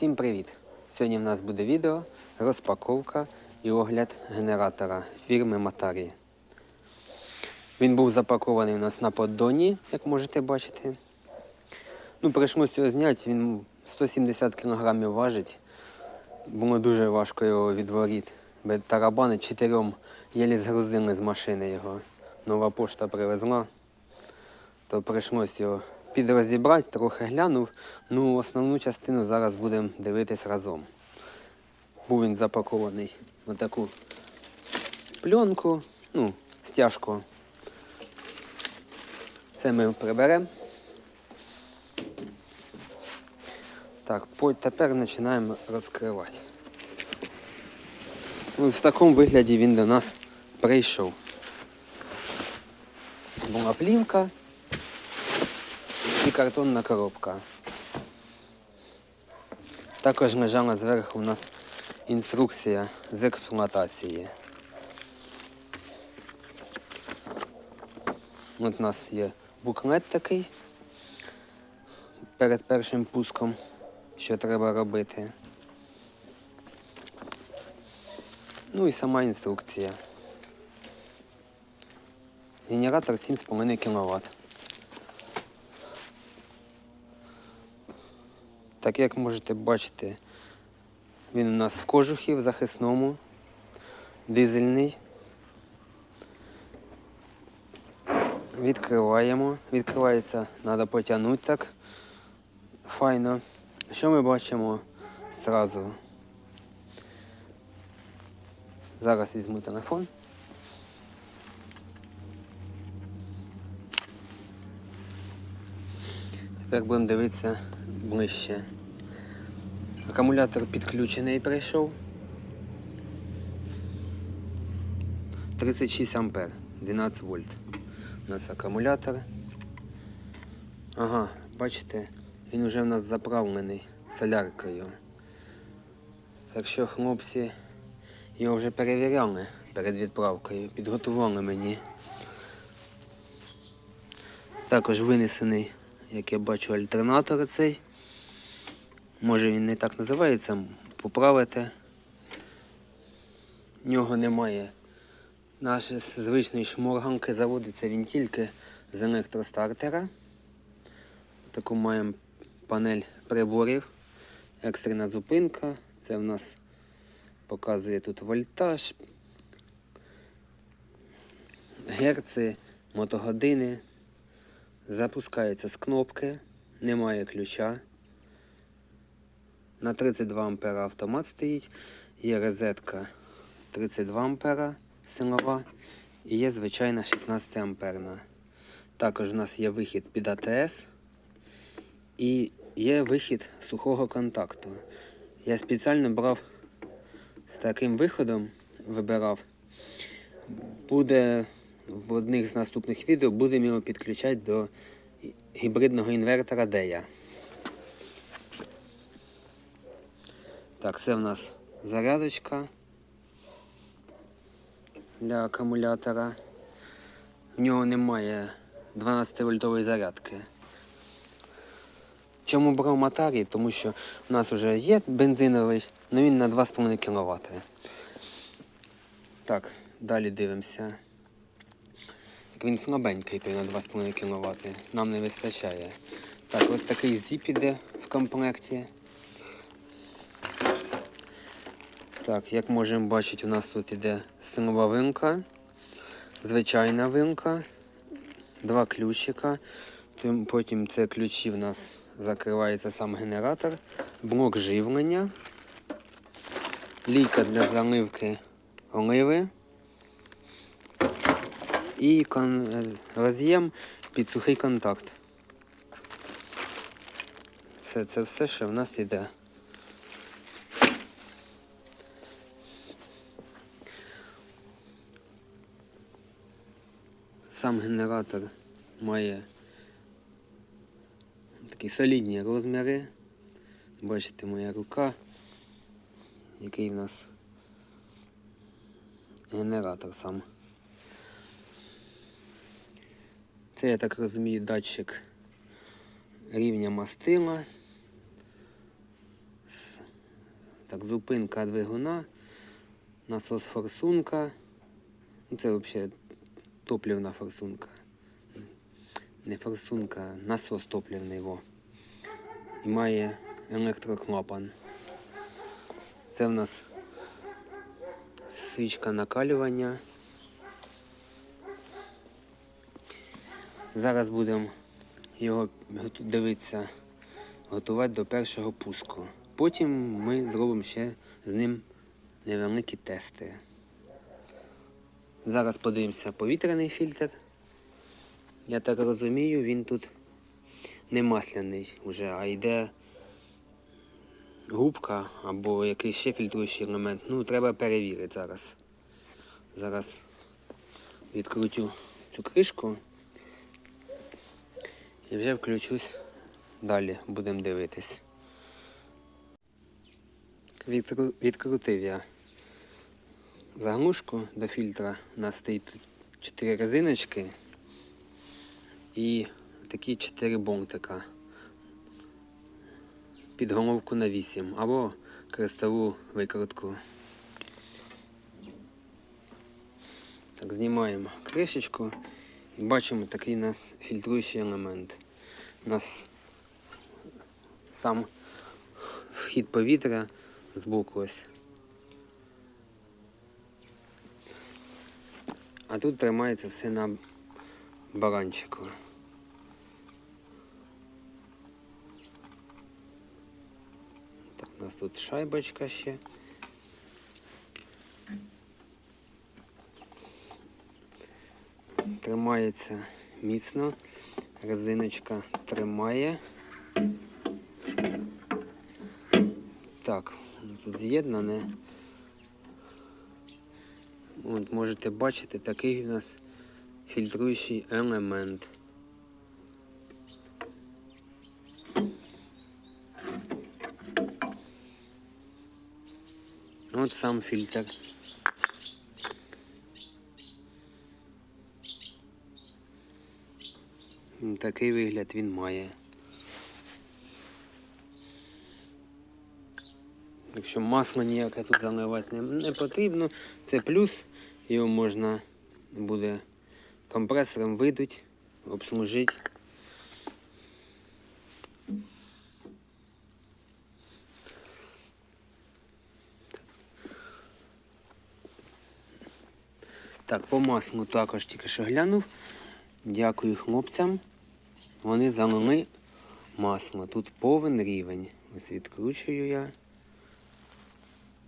Всім привіт! Сьогодні в нас буде відео розпаковка і огляд генератора фірми Матарі. Він був запакований у нас на поддоні, як можете бачити. Ну, прийшлося його зняти, він 170 кг важить. Було дуже важко його відворіти. Тарабани чотирьом єлі згрузили з машини його. Нова пошта привезла. То прийшлося його підрозібрати, трохи глянув. Ну, основну частину зараз будемо дивитись разом. Був він запакований на таку пленку, ну, стяжку. Це ми приберемо. Так, тепер починаємо розкривати. Ну, в такому вигляді він до нас прийшов. Була плівка картонна коробка. Також лежала зверху у нас інструкція з експлуатації. От у нас є буклет такий перед першим пуском, що треба робити. Ну і сама інструкція. Генератор 7,5 кВт. Так як можете бачити, він у нас в кожухі, в захисному, дизельний. Відкриваємо. Відкривається, треба потягнути так файно. Що ми бачимо зразу? Зараз візьму телефон. Тепер будемо дивитися ближче. Акумулятор підключений прийшов. 36 ампер, 12 вольт. У нас акумулятор. Ага, бачите, він вже в нас заправлений соляркою. Так що хлопці його вже перевіряли перед відправкою, підготували мені. Також винесений, як я бачу, альтернатор цей. Може він не так називається, поправити. Нього немає. Наш звичний шморганки заводиться він тільки з електростартера. Таку маємо панель приборів. Екстрена зупинка. Це в нас показує тут вольтаж, герци, мотогодини. Запускається з кнопки, немає ключа. На 32 ампера автомат стоїть, є розетка 32 ампера силова і є звичайна 16 амперна. Також у нас є вихід під АТС і є вихід сухого контакту. Я спеціально брав з таким виходом, вибирав. Буде в одних з наступних відео будемо його підключати до гібридного інвертора DEA. Так, це в нас зарядочка для акумулятора. В нього немає 12 вольтової зарядки. Чому брав Матарі? Тому що у нас вже є бензиновий, але він на 2,5 кВт. Так, далі дивимося. Як він слабенький, той на 2,5 кВт. Нам не вистачає. Так, ось такий зіп іде в комплекті. Так, як можемо бачити, у нас тут іде силова вилка, звичайна вилка, два ключика. Потім це ключі в нас закривається сам генератор, блок живлення, лійка для заливки оливи і кон- роз'єм під сухий контакт. Все, це все, що в нас іде. Сам генератор має такі солідні розміри. Бачите, моя рука, який в нас генератор сам. Це, я так розумію, датчик рівня мастила Так, зупинка двигуна, насос форсунка. Ну, це взагалі топлівна форсунка. Не форсунка, насос топлівний. Во. І має електроклапан. Це в нас свічка накалювання. Зараз будемо його дивитися, готувати до першого пуску. Потім ми зробимо ще з ним невеликі тести. Зараз подивимося повітряний фільтр. Я так розумію, він тут не масляний вже, а йде губка або якийсь ще фільтруючий елемент. Ну, треба перевірити зараз. Зараз відкручу цю кришку і вже включусь далі, будемо дивитись. Відкру- Відкрутив я заглушку до фільтра. У нас стоїть тут 4 резиночки і такі 4 бонтика під головку на 8 або крестову викрутку. Так, знімаємо кришечку і бачимо такий у нас фільтруючий елемент. У нас сам вхід повітря ось. А тут тримається все на баранчику. Так, у нас тут шайбочка ще. Тримається міцно. Резиночка тримає. Так, тут з'єднане. От можете бачити, такий у нас фільтруючий елемент. От сам фільтр. Такий вигляд він має. Якщо масло ніяке тут заливати не, не потрібно, це плюс. Його можна буде компресором видуть, обслужити. Так, по маслу також тільки що глянув. Дякую хлопцям. Вони залили масло. Тут повен рівень. Ось відкручую я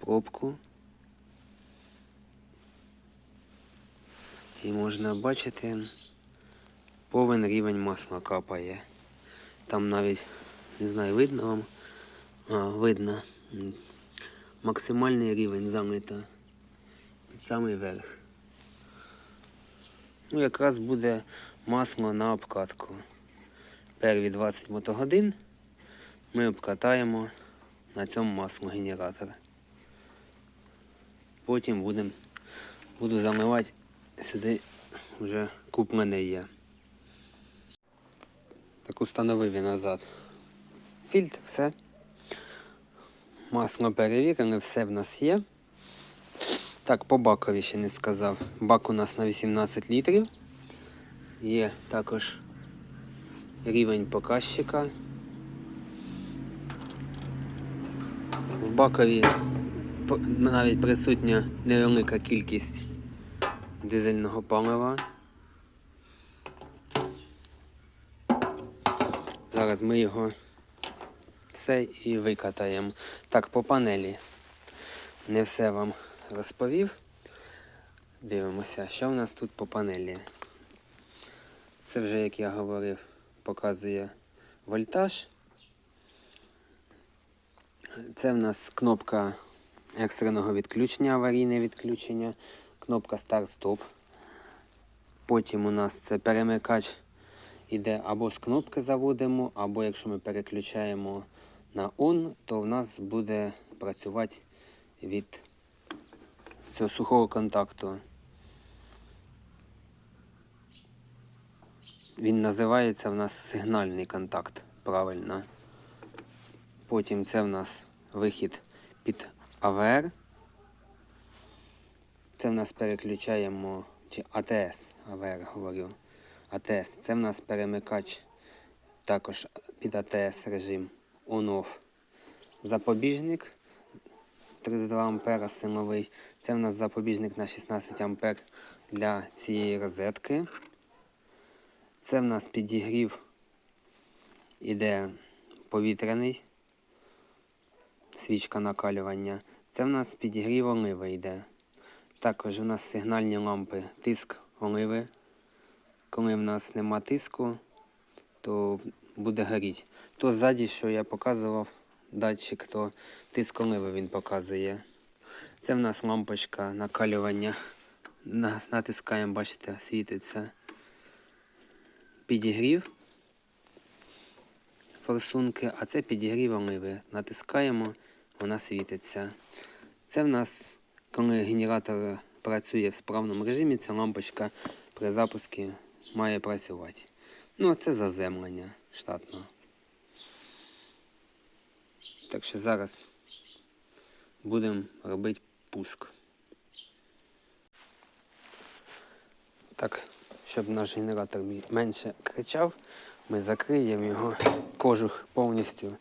пробку. І можна бачити, повен рівень масла капає. Там навіть, не знаю, видно вам. А, видно. Максимальний рівень залито під самий верх. Ну, якраз буде масло на обкатку. Перві 20 мотогодин ми обкатаємо на цьому масло генератора. Потім будем, буду заливати сюди вже куплене є. Так установив я назад фільтр, все. Масло перевірене, все в нас є. Так, по бакові ще не сказав. Бак у нас на 18 літрів. Є також рівень показчика. В бакові навіть присутня невелика кількість дизельного палива. Зараз ми його все і викатаємо. Так, по панелі не все вам розповів. Дивимося, що в нас тут по панелі. Це вже, як я говорив, показує вольтаж. Це в нас кнопка екстреного відключення, аварійне відключення, кнопка старт-стоп. Потім у нас це перемикач іде або з кнопки заводимо, або якщо ми переключаємо на ON, то в нас буде працювати від цього сухого контакту. Він називається в нас сигнальний контакт, правильно. Потім це в нас вихід під АВР. Це в нас переключаємо чи АТС, АВР говорю. АТС. Це в нас перемикач також під АТС режим on-off. Запобіжник 32 ампера силовий. Це в нас запобіжник на 16 ампер для цієї розетки. Це в нас підігрів іде повітряний, свічка накалювання. Це в нас підігрів оливи йде. Також у нас сигнальні лампи, тиск оливи. Коли в нас нема тиску, то буде горіти. То ззаді, що я показував, датчик, то тиск оливи він показує. Це в нас лампочка накалювання. Натискаємо, бачите, світиться. Підігрів форсунки, а це підігрів оливи. Натискаємо, вона світиться. Це в нас, коли генератор працює в справному режимі, ця лампочка при запуску має працювати. Ну, а це заземлення штатно. Так що зараз будемо робити пуск. Так, щоб наш генератор менше кричав, ми закриємо його. Кожух повністю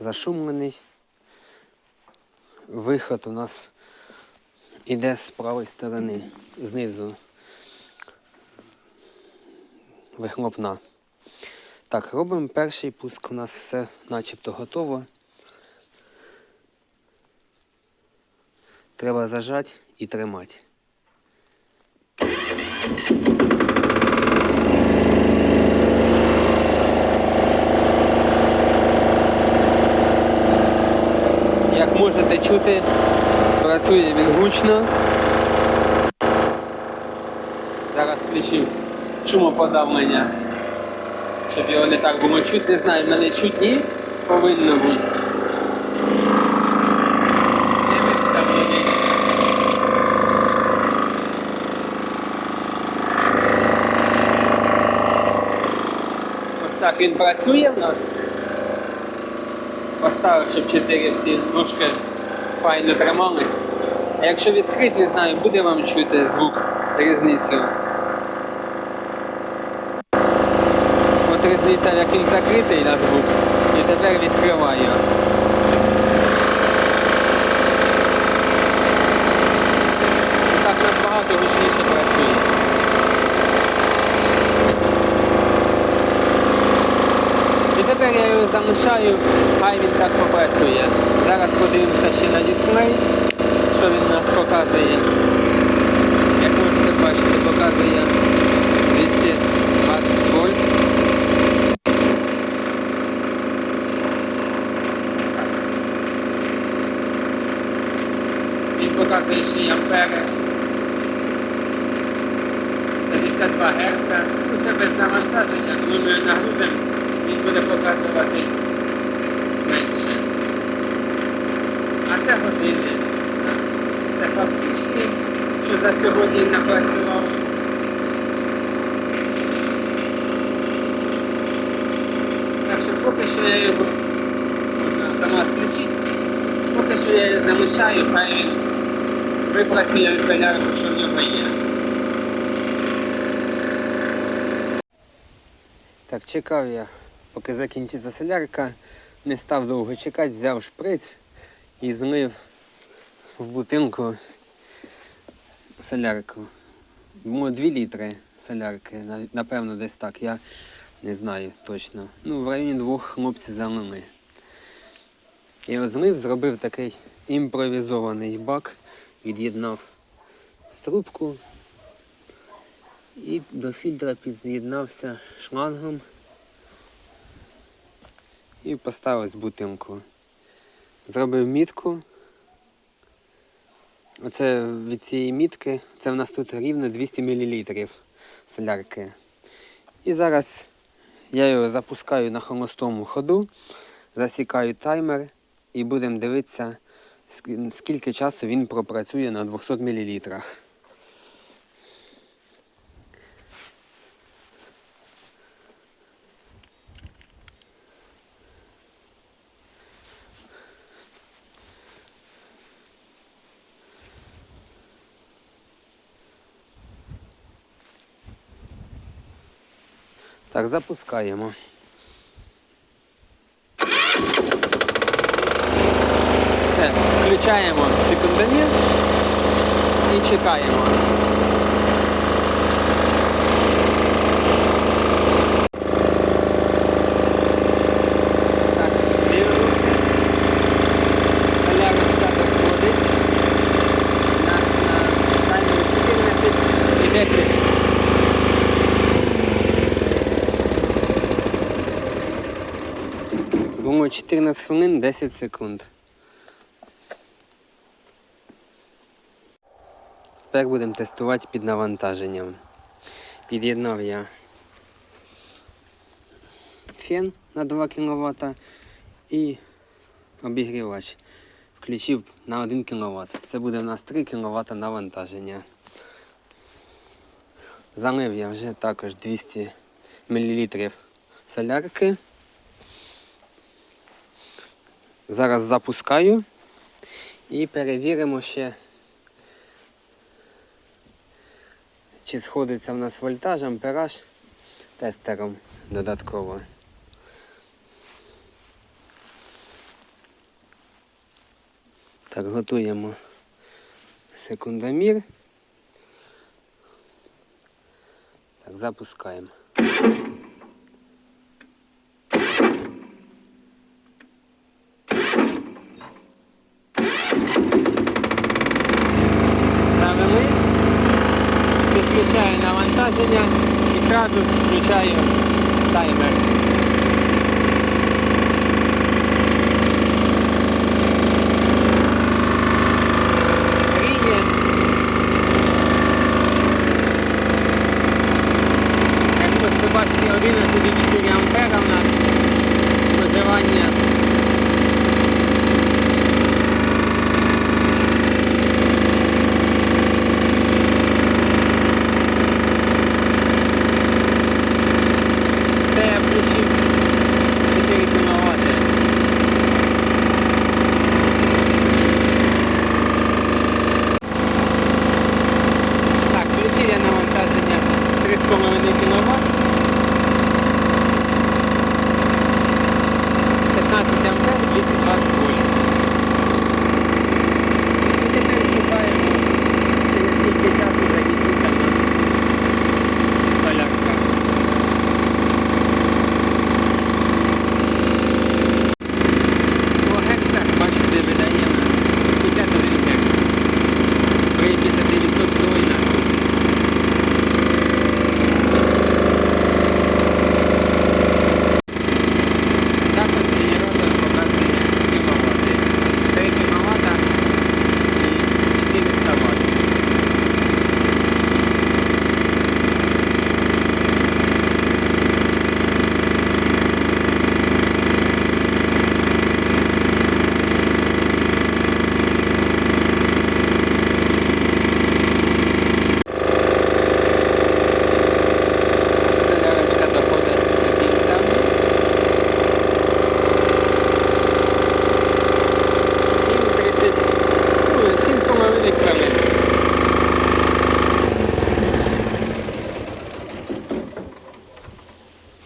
зашумлений. Виход у нас іде з правої сторони, знизу вихлопна. Так, робимо перший пуск. У нас все начебто готово. Треба зажати і тримати. Як можете чути, працює він гучно. Зараз включив шумоподавлення, щоб його не так було чути. Не знаю, мене чуть ні, повинно бути. Ось так він працює в нас. Поставив, щоб чотири всі ножки файно тримались. А якщо відкрити, не знаю, буде вам чути звук різницю. От різниця, як він закритий на звук, і тепер відкриваю. І так набагато гучніше працює. Тепер я його залишаю, хай він так попрацює. Зараз подивимося ще на дисплей, що він нас показує. Як можете бачити, показує 220 вольт. Він показує ще й ампери. 52 Гц. Ну, це без навантаження, коли ми нагрузимо, він буде показувати менше. А це години. Це фактичний, що за сьогодні напрацював. Так що поки що я його можна автомат включити, поки що я залишаю, хай він випрацює солярку, що в нього є. Так, чекав я, поки закінчиться солярка, не став довго чекати, взяв шприц і злив в бутинку солярку. Ну, 2 літри солярки, напевно, десь так. Я не знаю точно. Ну, в районі двох хлопців залили. Я його злив, зробив такий імпровізований бак, від'єднав струбку і до фільтра під'єднався шлангом і поставив з бутинку. Зробив мітку. Оце від цієї мітки, це в нас тут рівно 200 мл солярки. І зараз я його запускаю на холостому ходу, засікаю таймер і будемо дивитися, скільки часу він пропрацює на 200 мл. Так, запускаємо. Включаємо секундомір і чекаємо. Так, дивимося. Солярочка доходить. У нас на таймері 14 і 10. Було 14 хвилин 10 секунд. Тепер будемо тестувати під навантаженням. Під'єднав я фен на 2 кВт і обігрівач. Включив на 1 кВт. Це буде в нас 3 кВт навантаження. Залив я вже також 200 мл солярки. Зараз запускаю і перевіримо ще, чи сходиться в нас вольтаж, ампераж тестером додатково. Так, готуємо секундомір. Так, запускаємо. Навантаження і одразу включаю таймер.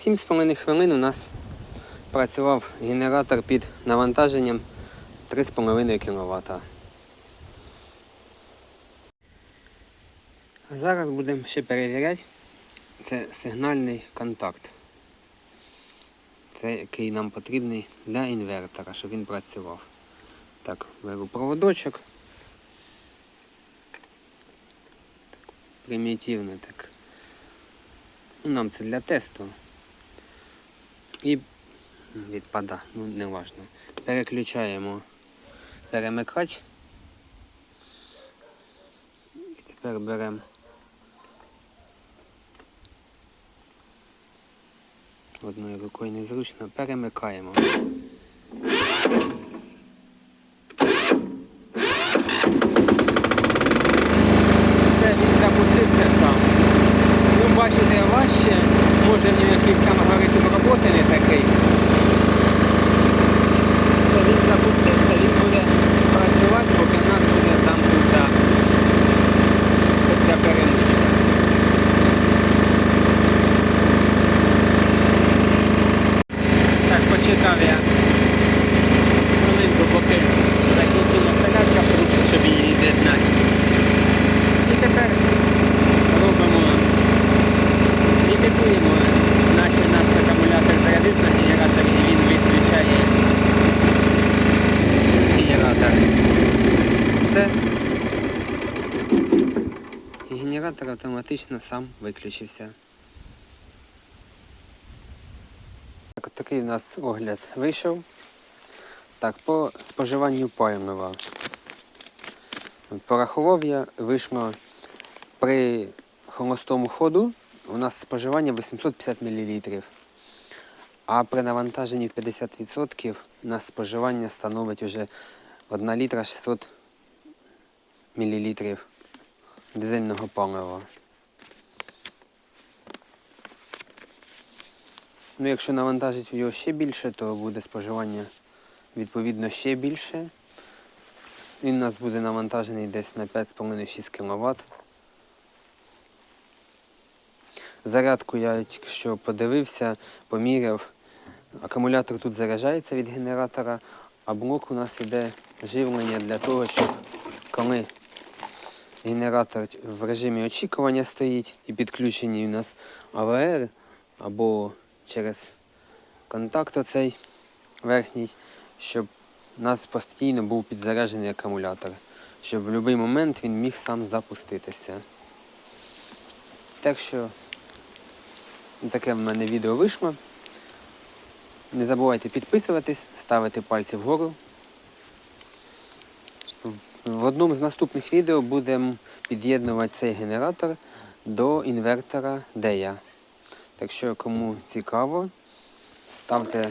7,5 хвилин у нас працював генератор під навантаженням 3,5 кВт. Зараз будемо ще перевіряти це сигнальний контакт. Це який нам потрібний для інвертора, щоб він працював. Так, беру проводочок. Примітивний. так. Нам це для тесту. І відпада, ну не важно. Переключаємо перемикач. І тепер беремо одною рукою незручно, перемикаємо. Все, він запустився сам. Ну, бачите, важче, може в нього якийсь там алгоритм роботи не такий. То він запустився, він буде працювати, поки в нас буде там туди. Ця перемичка. все. І генератор сам виключився. Так, от такий у нас огляд вийшов. Так, по споживанню пальмива. Порахував я, вийшло при холостому ходу у нас споживання 850 мл. А при навантаженні 50% у нас споживання становить вже 1 літра 600 мл дизельного палива. Ну, якщо навантажити його ще більше, то буде споживання відповідно ще більше. Він у нас буде навантажений десь на 5,5-6 кВт. Зарядку я тільки що подивився, поміряв. Акумулятор тут заряджається від генератора, а блок у нас іде живлення для того, щоб коли генератор в режимі очікування стоїть і підключений у нас АВР або через контакт оцей верхній, щоб у нас постійно був підзаряджений акумулятор, щоб в будь-який момент він міг сам запуститися. Так що таке в мене відео вийшло. Не забувайте підписуватись, ставити пальці вгору. В- одному з наступних відео будемо під'єднувати цей генератор до інвертора DEA. Так що, кому цікаво, ставте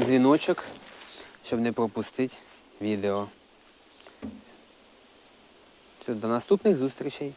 дзвіночок, щоб не пропустити відео. До наступних зустрічей!